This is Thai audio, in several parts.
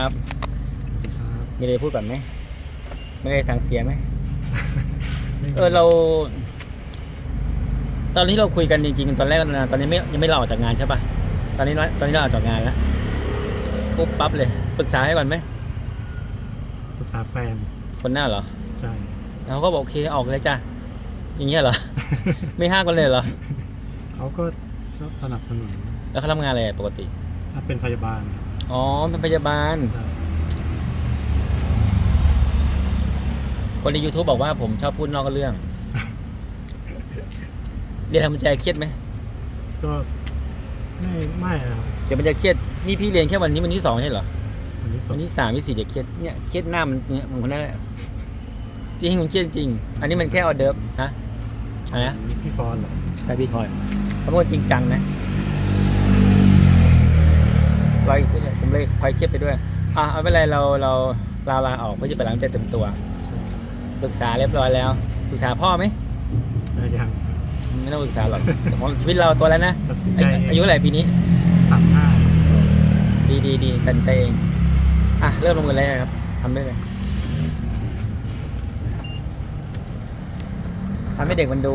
ครับครับมีอะไรพูดก่อนไหมไม่ได้สั่งเสียไหม เออเรา ตอนที่เราคุยกันจริงๆตอนแรกนะตอนนี้ไม่ยังไม่ลาออกจากงานใช่ปะตอนนี้ตอนนี้เราออกจากงานแล้วปุ๊บปั๊บเลยปรึกษาให้ก่อนไหมปรึกษาแฟน คนหน้าเหรอ ใช่แล้วเขาก็บอกโอเคออกเลยจ้ะอย่างเงี้ยเหรอ ไม่ห้ามกันเลยเหรอเขาก็ก็สนับสนุนแล้วเขาทำงานอะไรปกติถ้าเป็นพยาบาล อ๋อเป็นพยาบาลใช่คนใน YouTube บอกว่าผมชอบพูดนอกเรื่อง เรียนทำใจเครียดไหมก็ไม่ไม่นะครับเดี๋ยวมันจะเครียดนี่พี่เรียนแค่วันนี้วันที่สองใช่เหรอ วันนี้สวัดนที่สามที่สี่จะเครียดเนี่ยเครียดหน้ามันเนี่ยมันคนนั้นแหละจริงมันเครียดจริง อันนี้มันแค่ออเดิร์ฟนะอะไรนะพี่ฟอนเหรอใช่พี่ทอยเพราะว่าจริงจังนะลอยผมเลยพลอยเครียดไปด้วย อะเอาไม่เป็นไรเราเราเราลาออกเพื่อจะไปล้างใจเต็มตัวปรึกษาเรียบร้อยแล้วปรึกษาพ่อไหมใช่ยังไม่ต้องปรึกษาหรอกแต่ของชีวิตเราตัวแล้วนะตัดสินอาใจยุอายุเท่าไหร่ปีนี้สามห้าดีดีดีตัดสินใจเองอะเริ่มลงมือเลยครับทำได้เลยทำให้เด็กมันดู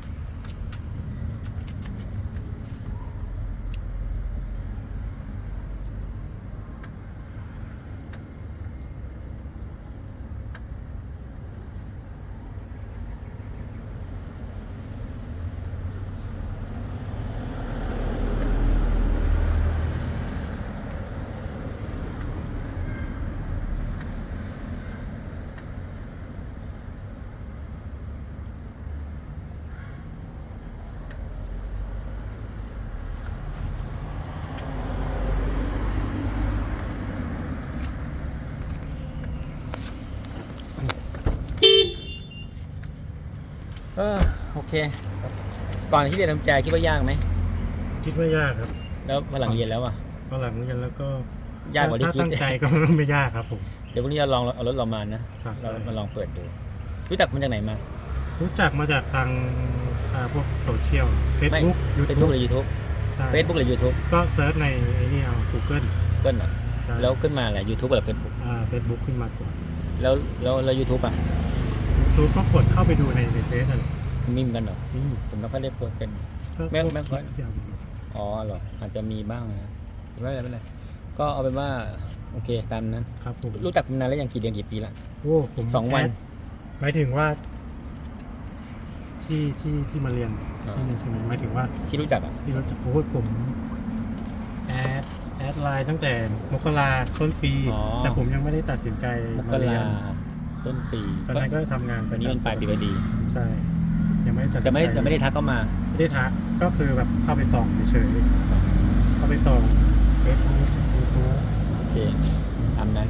เออโอเค ก่อนที่เรียนทำใจคิดว่ายากไหมคิดว่ายากครับแล้วมาหลังเรียนแล้วอะตอนหลังเรียนแล้วก็ยากกว่าที่ถ้าคิดตั้งใจก็ไม่ยากครับผม เดี๋ยวพรุ่งนี้เราลองเอารถเรามานะครับเรามาลองเปิดดูรู้จักมันจากไหนมา รู้จักมาจากทางอ่าพวกโซเชียลเฟซไม่บุ๊กยูเฟซทูบุ๊กบหรือยูทูบใช่เฟซบุ๊กหรือยูทูบก็เซิร์ชในไอ้นี่เอา Google เกิลเหรอใช่แล้วขึ้นมาอะไรยูทูบหรือเฟซบุ๊กอ่าเฟซบุ๊กขึ้นมาก่อนแล้วแล้วแล้วยูทูบอะ ยูก็กดเข้าไปดูในในเฟซนั่นแหละมีมกันเหรอผมไม่ค่อยได้โพสต์เป็น ก็แม่งแม่ง คลิปเอามาลงอ๋อเหรออาจจะมีบ้างนะไม่เป็นไรไม่เป็นไรก็เอาเป็นว่าโอเคตามนั้น ครับผมรู้จักมันานแล้วยังกี่เดือนกี่ปีละ โอ้ผมสองวันแดหมายถึงว่า ที่ที่ที่มาเรียนอ่า ที่นี่ใช่ไหมหมายถึงว่า ที่รู้จักอะที่เราจะโอ้ผมแอดแอดไลน์ตั้งแต่มกราต้นปี อ๋อแต่ผมยังไม่ได้ตัดสินใจมกมาเรียราน ต้นปีตอนนั้นก็ทำงานไปวันนี้เป็นปลายปีพอดี ใช่ ยังไม่ได้ตัดสินใจแต่ไม่แต่ไม่ได้ทักเข้ามา ไม่ได้ทักก็คือแบบเข้าไปส่องเฉยๆเข้าไปส่องเฟซบุ๊กยูทูบ โอเคตามนั้น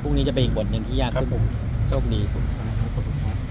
พรุ่งนี้จะเป็นอีกบทหนึ่งที่ยากครับขึ้นผม โชคดี